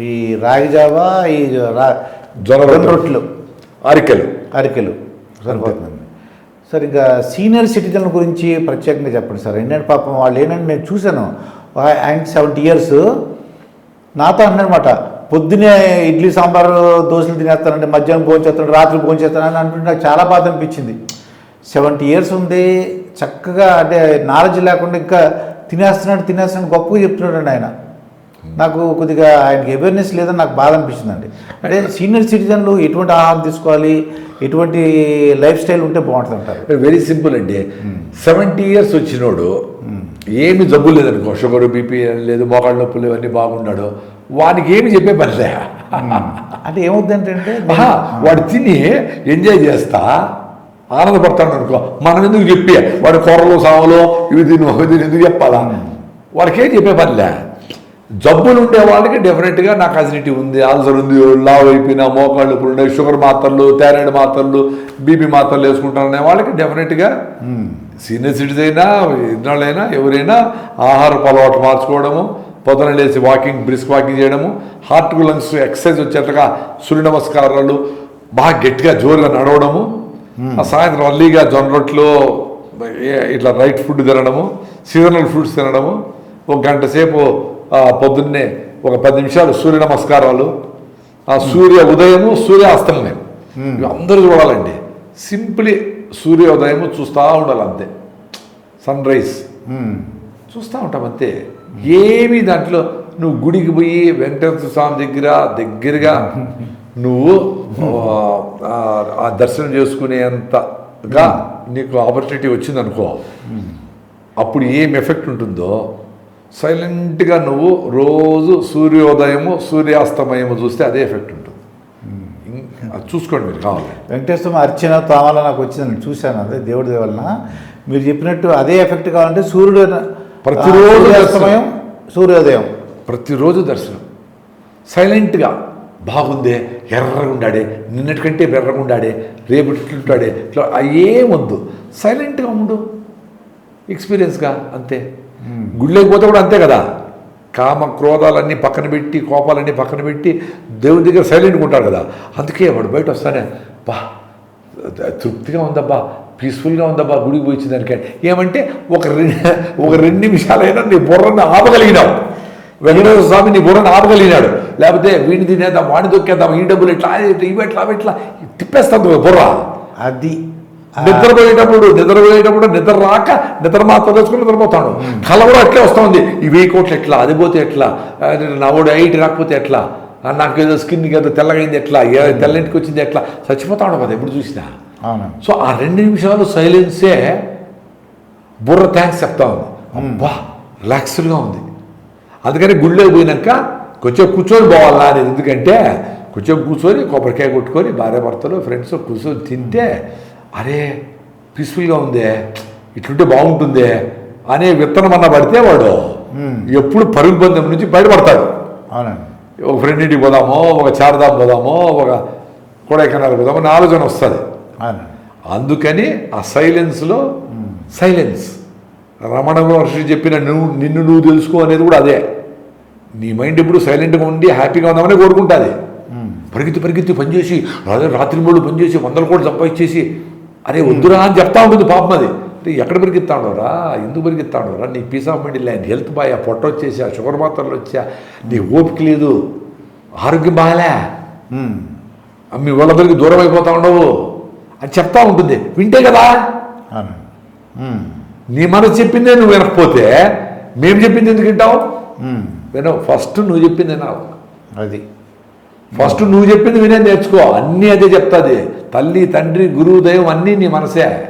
ఈ రాగి జావా ఈ రా జొన్న రొట్టెలు. అరికెలు. అరికెలు. సరిపోతుందండి. సార్ ఇంకా సీనియర్ సిటిజన్ గురించి ప్రత్యేకంగా చెప్పండి సార్. ఏంటంటే పాపం వాళ్ళు ఏంటంటే నేను చూశాను. ఆ- ఆయనకి సెవెంటీ ఇయర్స్. నాతో అన్నమాట పొద్దునే ఇడ్లీ సాంబార్ దోశలు తినేస్తానంటే మధ్యాహ్నం భోంచేస్తాను రాత్రి భోంచేస్తానని అంటుంటే నాకు చాలా బాధ అనిపించింది. సెవెంటీ ఇయర్స్ ఉంది. చక్కగా అంటే నాలెడ్జ్ లేకుండా ఇంకా తినేస్తున్నాడు తినేస్తున్నాడు గొప్పగా చెప్తున్నాడు ఆయన. నాకు కొద్దిగా ఆయనకి అవేర్నెస్ లేదని నాకు బాధ అనిపించిందండి. అంటే సీనియర్ సిటిజన్లు ఎటువంటి ఆహారం తీసుకోవాలి ఎటువంటి లైఫ్ స్టైల్ ఉంటే బాగుంటుంది అంటారు వెరీ సింపుల్ అండి. సెవెంటీ ఇయర్స్ వచ్చినోడు ఏమి జబ్బు లేదనుకో షుగర్ బీపీ లేదు మోకాళ్ళ నొప్పులు ఇవన్నీ బాగున్నాడు. వానికి ఏమి చెప్పే పనిలే అంటే ఏమవుతుందంటే వాడు తిని ఎంజాయ్ చేస్తా ఆనందపడతాడు అనుకో మనం ఎందుకు చెప్పి? వాడు కూరలు సాములు ఇవి తిను తిని ఎందుకు చెప్పాలా? వాడికి ఏం చెప్పే పనిలే జబ్బులు ఉండే వాళ్ళకి డెఫినెట్గా నాకు అసిడిటీ ఉంది ఆల్సర్ ఉంది లావ్ అయిపోయినా మోకాళ్ళు ఇప్పుడు ఉన్నాయి షుగర్ మాత్రలు థైరాయిడ్ మాత్రలు బీపీ మాత్రలు వేసుకుంటారనే వాళ్ళకి డెఫినెట్గా సీనియర్ సిటిజన్ అయినా ఇన్నాళ్ళైనా ఎవరైనా ఆహారపు అలవాటు మార్చుకోవడము పొద్దున లేచి వాకింగ్ బ్రిస్క్ వాకింగ్ చేయడము హార్ట్ లంగ్స్ ఎక్సర్సైజ్ వచ్చేట్టుగా సూర్య నమస్కారాలు బాగా గట్టిగా జోరుగా నడవడము ఆ సాయంత్రం అల్లీగా జొన్న రొట్టెలు ఇట్లా రైట్ ఫుడ్ తినడము సీజనల్ ఫ్రూట్స్ తినడము ఒక గంట సేపు పొద్దున్నే ఒక పది నిమిషాలు సూర్య నమస్కారాలు ఆ సూర్య ఉదయము సూర్యాస్తమయం ఇవి అందరూ చూడాలండి. సింప్లీ సూర్యోదయము చూస్తూ ఉండాలి అంతే. Sunrise. చూస్తూ ఉంటాం అంతే. ఏమీ దాంట్లో నువ్వు గుడికి పోయి వెంకటేశ్వర స్వామి దగ్గర దగ్గరగా నువ్వు ఆ, ఆ దర్శనం చేసుకునేంతగా నీకు ఆపర్చునిటీ వచ్చిందనుకో అప్పుడు ఏం ఎఫెక్ట్ ఉంటుందో సైలెంట్గా నువ్వు రోజు సూర్యోదయము సూర్యాస్తమయము చూస్తే అదే ఎఫెక్ట్ ఉంటుంది. అది చూసుకోండి మీరు కావాలి. వెంకటేశ్వర అర్చన తామల నాకు వచ్చిందని చూశాను అదే దేవుడి వలన. మీరు చెప్పినట్టు అదే ఎఫెక్ట్ కావాలంటే సూర్యుడు ప్రతిరోజు ఆ, సూర్యాస్తమయం సూర్యోదయం. ప్రతిరోజు దర్శనం. సైలెంట్గా బాగుందే ఎర్రగా ఉండాడే నిన్నటికంటే ఎర్రగా ఉండాడే రేపు ఇట్లుంటాడే ఇట్లా ఏమొద్దు సైలెంట్గా ఉండు. ఎక్స్పీరియన్స్గా అంతే. గుళ్ళకి పోతే కూడా అంతే కదా. కామ క్రోధాలన్నీ పక్కన పెట్టి కోపాలన్నీ పక్కన పెట్టి దేవుడి దగ్గర సైలెంట్గా ఉంటారు కదా. అందుకే వాడు బయట వస్తానే బా తృప్తిగా ఉందబ్బా పీస్ఫుల్గా ఉందబ్బా గుడికి పోయించిన దానికి. ఏమంటే ఒక రెండు ఒక రెండు నిమిషాలైనా నీ బుర్రని ఆపగలిగినావు. వెంకటేశ్వర స్వామి నీ బుర్రని ఆపగలిగినాడు. లేకపోతే వీడిని తినేద్దాం వాడిని దొక్కేద్దాం ఈ డబ్బులు ఎట్లా ఇవి ఎట్లా అవి ఎట్లా తిప్పేస్తాను బుర్ర. అది నిద్రపోయేటప్పుడు నిద్రపోయేటప్పుడు నిద్ర రాక నిద్ర మాత్రం తెచ్చుకుని నిద్రపోతాడు. కళ కూడా అట్లే వస్తుంది. ఈ వెయ్యి కోట్లు ఎట్లా? అది పోతే ఎట్లా? నవ్వుడు ఎయిట్ రాకపోతే ఎట్లా? నాకు ఏదో స్కిన్కి ఏదో తెల్లగైంది ఎట్లా? ఏ తెల్లంటికి వచ్చింది ఎట్లా? చచ్చిపోతాడు కదా ఎప్పుడు చూసినా. సో ఆ రెండు నిమిషాలు సైలెన్సే బుర్ర థ్యాంక్స్ చెప్తా ఉంది. అబ్బా రిలాక్స్డ్గా ఉంది. అందుకని గుళ్ళోకి పోయినాక కొంచెం కూర్చొని పోవాలా అనేది. ఎందుకంటే కొంచెం కూర్చొని కొబ్బరికాయ కొట్టుకొని భార్య భర్తలు ఫ్రెండ్స్ కూర్చొని తింటే అరే పీస్ఫుల్గా ఉందే ఇట్లుంటే బాగుంటుందే అనే విత్తనం అన్న పడితే వాడు ఎప్పుడు పరుగు నుంచి బయటపడతాడు. అవునండి. ఒక ఫ్రెండ్ ఇంటికి పోదామో ఒక చారదాం పోదామో ఒక కొడైకెనాల్ పోదామో అని ఆలోచన వస్తుంది. అందుకని ఆ సైలెన్స్లో సైలెన్స్ రమణ మహర్షి చెప్పిన నువ్వు నిన్ను నువ్వు తెలుసుకో అనేది కూడా అదే. నీ మైండ్ ఎప్పుడు సైలెంట్గా ఉండి హ్యాపీగా ఉందామని కోరుకుంటుంది. పరిగెత్తి పరిగెత్తి పనిచేసి రాత్రి మూడు పనిచేసి వందల కోట్లు సంపాదించేసి అరే వద్దురా అని చెప్తా ఉంటుంది పాపం అది. ఎక్కడ పరిగెత్తాడోరా ఎందుకు పరిగెత్తాడోరా నీ పీస్ ఆఫ్ మైండ్ లేదు హెల్త్ బాగా పొట్ట వచ్చేసా షుగర్ మాత్రలు వచ్చా నీ ఓపిక లేదు. ఆరోగ్యం బాగాలే. మీ వాళ్ళందరికీ దూరం అయిపోతా ఉండవు. అని చెప్తా ఉంటుంది. వింటే కదా. నీ మనసు చెప్పిందే నువ్వు వినకపోతే మేము చెప్పింది ఎందుకు వింటావు. వినవు. ఫస్ట్ నువ్వు చెప్పింది వినాలి అది. ఫస్ట్ నువ్వు చెప్పింది వినే నేర్చుకో. అన్నీ అదే చెప్తాది. తల్లి తండ్రి గురువు దైవం అన్నీ నీ మనసే.